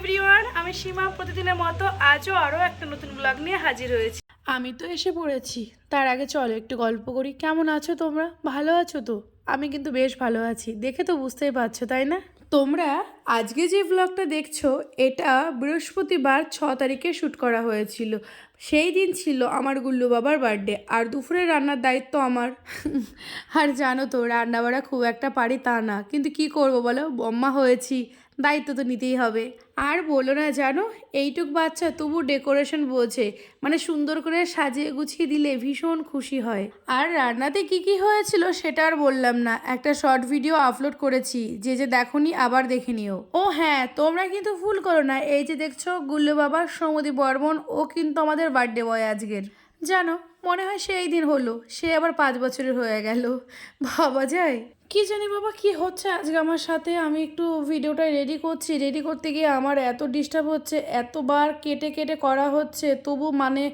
Everyone, আমি সীমা। প্রতিদিনের মতো আজও আরও একটা নতুন ব্লগ নিয়ে হাজির হয়েছি। আমি তো এসে পড়েছি। তার আগে চলো একটু গল্প করি। কেমন আছো তোমরা? ভালো আছো তো? আমি কিন্তু বেশ ভালো আছি। দেখে তো বুঝতেই পারছ, তাই না? তোমরা আজকে যে ব্লগটা দেখছ এটা বৃহস্পতিবার ছ তারিখে শ্যুট করা হয়েছিল। সেই দিন ছিল আমার গুল্লু বাবার বার্থডে আর দুপুরে রান্নার দায়িত্ব আমার। আর জানো তো রান্না বাড়া খুব একটা পারি তা না। কিন্তু কি করব বলো? বম্মা হয়েছি দায়িত্ব তো নিতেই হবে। আর বলো না জানো এইটুক বাচ্চা তবু ডেকোরেশন বোঝে। মানে সুন্দর করে সাজিয়ে গুছিয়ে দিলে ভীষণ খুশি হয়। আর রান্নাতে কি কি হয়েছিল সেটা আর বললাম না। একটা শর্ট ভিডিও আপলোড করেছি যে যে দেখনি আবার দেখে নিও। ও হ্যাঁ তোমরা কিন্তু ভুল করো না। এই যে দেখছ, গুল্লু বাবা সমুদি বর্মন ও কিন্তু আমাদের বার্থডে বয় আজকের। জানো, মনে হয় সেই দিন হলো। সে আবার পাঁচ বছরের হয়ে গেল। ভাবা যায়। কি জানি বাবা, কি হচ্ছে আজকে আমার সাথে? আমি একটু ভিডিওটা রেডি করছি। রেডি করতে গিয়ে আমার এত ডিস্টার্ব হচ্ছে, এতবার কেটে কেটে করা হচ্ছে, তবু মানে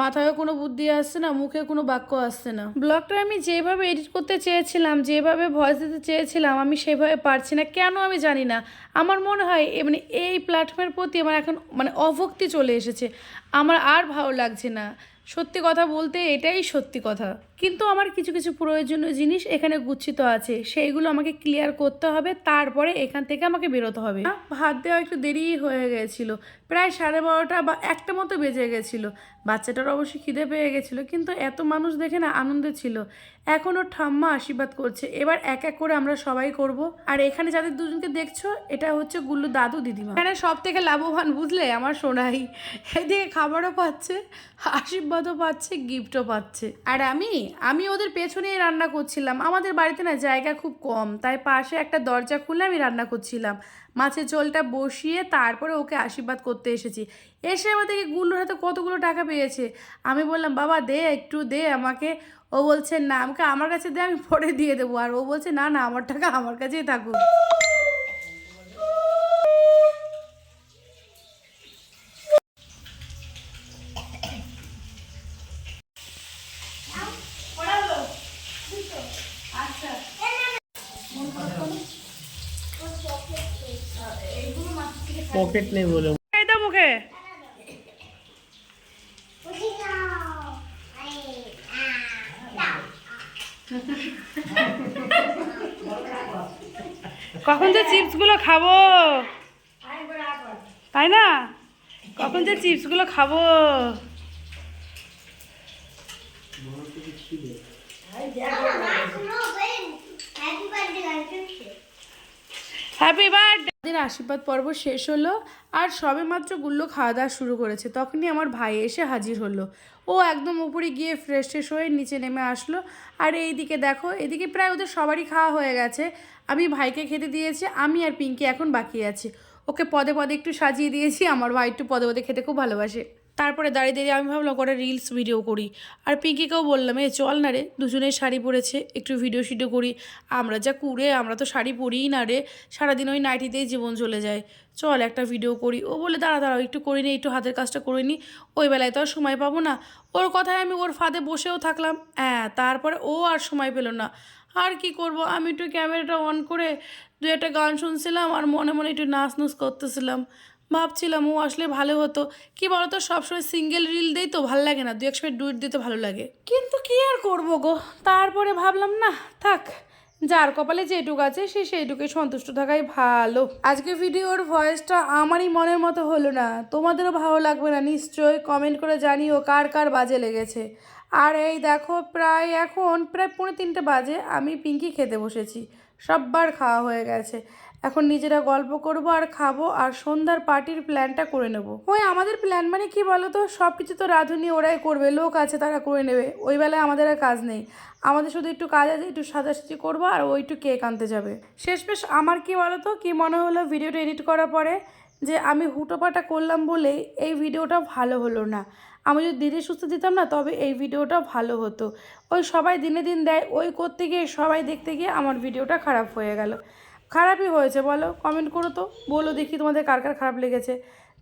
মাথায় কোনো বুদ্ধি আসছে না, মুখে কোনো বাক্য আসছে না। ব্লগটা আমি যেভাবে এডিট করতে চেয়েছিলাম, যেভাবে ভয়েস দিতে চেয়েছিলাম, আমি সেভাবে পারছি না। কেন আমি জানি না। আমার মনে হয় মানে এই প্ল্যাটফর্মের প্রতি আমার এখন মানে অভক্তি চলে এসেছে। আমার আর ভালো লাগছে না। সত্যি কথা বলতে এটাই সত্যি কথা। কিন্তু আমার কিছু কিছু প্রয়োজনীয় জিনিস এখানে গুচ্ছিত আছে। সেইগুলো আমাকে ক্লিয়ার করতে হবে তারপরে এখান থেকে আমাকে বেরোতে হবে। ভাত দেওয়া একটু দেরি হয়ে গেছিল। প্রায় সাড়ে বারোটা বা একটা মতো বেজে গেছিল। বাচ্চাটার অবশ্যই খিদে পেয়ে গেছিল কিন্তু এত মানুষ দেখে না আনন্দে ছিল। এখনও ঠাম্মা আশীর্বাদ করছে এবার এক এক করে আমরা সবাই করব। আর এখানে যাদের দুজনকে দেখছ এটা হচ্ছে গুল্লু দাদু দিদিমা। এখানে সব থেকে লাভবান বুঝলে? আমার সোনাই। এদিকে খাবারও পাচ্ছে আশীর্বাদও পাচ্ছে গিফটও পাচ্ছে। আর আমি আমি ওদের পেছনেই রান্না করছিলাম। আমাদের বাড়িতে না জায়গা খুব কম, তাই পাশে একটা দরজা খুলে আমি রান্না করছিলাম। মাছের ঝোলটা বসিয়ে তারপরে ওকে আশীর্বাদ করতে এসেছি। এসে আবার দেখি গুল্লুর হাতে কতগুলো টাকা পেয়েছে। আমি বললাম, বাবা, দে, একটু দে আমাকে। ও বলছে, না, আমাকে, আমার কাছে দে, আমি পরে দিয়ে দেবো। আর ও বলছে, না না, আমার টাকা আমার কাছেই থাকুক। পকেট নেই বলে। মুখে। কখন যে চিপসগুলো খাব? তাই না? কখন যে চিপসগুলো খাব? হ্যাপি বার্থডে আমাদের আশীর্বাদ পর্ব শেষ হলো আর সবে মাত্র গুল্লো খাওয়া দাওয়া শুরু করেছে। তখনই আমার ভাই এসে হাজির হলো। ও একদম উপরে গিয়ে ফ্রেশ ফ্রেশ হয়ে নিচে নেমে আসলো। আর এইদিকে দেখো, এদিকে প্রায় ওদের সবারই খাওয়া হয়ে গেছে। আমি ভাইকে খেতে দিয়েছি, আমি আর পিঙ্কি এখন বাকি আছি। ওকে পদে পদে একটু সাজিয়ে দিয়েছি, আমার ভাই একটু পদে পদে খেতে খুব ভালোবাসে। তারপরে দাঁড়িয়ে দাঁড়িয়ে আমি ভাবলাম কটা রিলস ভিডিও করি। আর পিঙ্কিকেও বললাম, এ, চল না রে দুজনের শাড়ি পরেছে, একটু ভিডিও শিডিও করি। আমরা যা কুড়ে, আমরা তো শাড়ি পরিই না রে। সারাদিন ওই নাইটিতেই জীবন চলে যায়। চল একটা ভিডিও করি। ও বলে, দাঁড়া, দাঁড়াও, একটু করে নি, একটু হাতের কাজটা করে নিই ওই বেলায় তো আর সময় পাবো না। ওর কথায় আমি ওর ফাঁদে বসেও থাকলাম। হ্যাঁ তারপরে ও আর সময় পেল না। আর কি করব? আমি একটু ক্যামেরাটা অন করে দু একটা গান শুনছিলাম আর মনে মনে একটু নাচ নুচ করতেছিলাম। ভাবছিলাম, ও আসলে ভালো হতো। কি বলতো, সবসময় সিঙ্গেল রিল দেই তো ভালো লাগে না দু এক সময় ডুইট দিতে ভালো লাগে। কিন্তু কি আর করব গো? তারপরে ভাবলাম, না, থাক, যার কপালে যেটুক আছে, সে সেইটুকুই সন্তুষ্ট থাকাই ভালো। আজকে ভিডিওর ভয়েসটা আমারই মনের মতো হলো না। তোমাদেরও ভালো লাগবে না, নিশ্চয়ই কমেন্ট করে জানিও কার কার বাজে লেগেছে। আর এই দেখো, প্রায় এখন, প্রায় পৌনে তিনটে বাজে, আমি পিঙ্কি খেতে বসেছি। সববার খাওয়া হয়ে গেছে। এখন নিজেরা গল্প করব আর খাব আর সন্ধ্যার পার্টির প্ল্যানটা করে নেব। ওই আমাদের প্ল্যান মানে কি বলো তো সব কিছু তো রাঁধুনি, ওরাই করবে, লোক আছে তারা করে নেবে। ওই বেলায় আমাদের আর কাজ নেই। আমাদের শুধু একটু কাজ আছে, একটু সাজাসাজি করব আর ওই একটু কেক আনতে যাবে। শেষমেশ আমার কি বলো তো কি মনে হলো ভিডিওটা এডিট করার পরে? যে আমি হুটোপাটা করলাম বলেই এই ভিডিওটা ভালো হলো না। আমি যদি দিদি সুস্থ দিতাম না, তবে এই ভিডিওটা ভালো হতো। ওই সবাই দিনে দিন দেয়, ওই করতে গিয়ে, সবাই দেখতে গিয়ে আমার ভিডিওটা খারাপ হয়ে গেল। খারাপই হয়েছে, বলো। কমেন্ট করো তো, বলো দেখি তোমাদের কার কার খারাপ লেগেছে।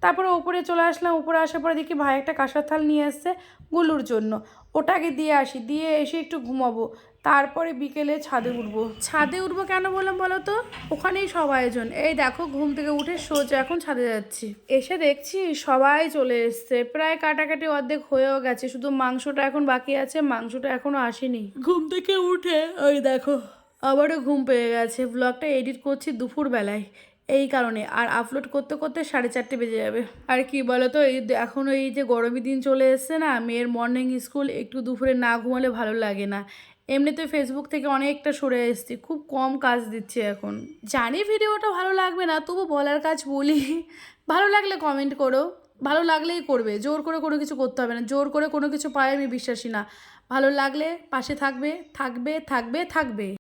তারপরে ওপরে চলে আসলাম উপরে আসার পরে দেখি ভাই একটা কাঁসার থাল নিয়ে এসছে গুলুর জন্য। ওটাকে দিয়ে আসি, দিয়ে এসে একটু ঘুমাবো। তারপরে বিকেলে ছাদে উঠবো। ছাদে উঠবো কেন বললাম বলো তো? ওখানেই সব আয়োজন। এই দেখো, ঘুম থেকে উঠে সোজা এখন ছাদে যাচ্ছি। এসে দেখছি সবাই চলে এসছে। প্রায় কাটাকাটি অর্ধেক হয়েও গেছে, শুধু মাংসটা এখন বাকি আছে, মাংসটা এখনও আসেনি। ঘুম থেকে উঠে, ওই দেখো। আবারও ঘুম পেয়ে গেছে। ব্লগটা এডিট করছি দুপুর বেলায় এই কারণে। আর আপলোড করতে করতে সাড়ে চারটে বেজে যাবে। আর কি বলো তো এই এখন এই যে গরমের দিন চলে এসছে না, মেয়ের মর্নিং স্কুল একটু দুপুরে না ঘুমালে ভালো লাগে না। এমনিতে ফেসবুক থেকে অনেকটা সরে এসেছি। খুব কম কাজ দিচ্ছে এখন। জানি ভিডিওটা ভালো লাগবে না, তবু বলার কাজ বলি। ভালো লাগলে কমেন্ট করো। ভালো লাগলেই করবে। জোর করে কোনো কিছু করতে হবে না। জোর করে কোনো কিছু পায় আমি বিশ্বাসী না। ভালো লাগলে পাশে থাকবে থাকবে থাকবে থাকবে।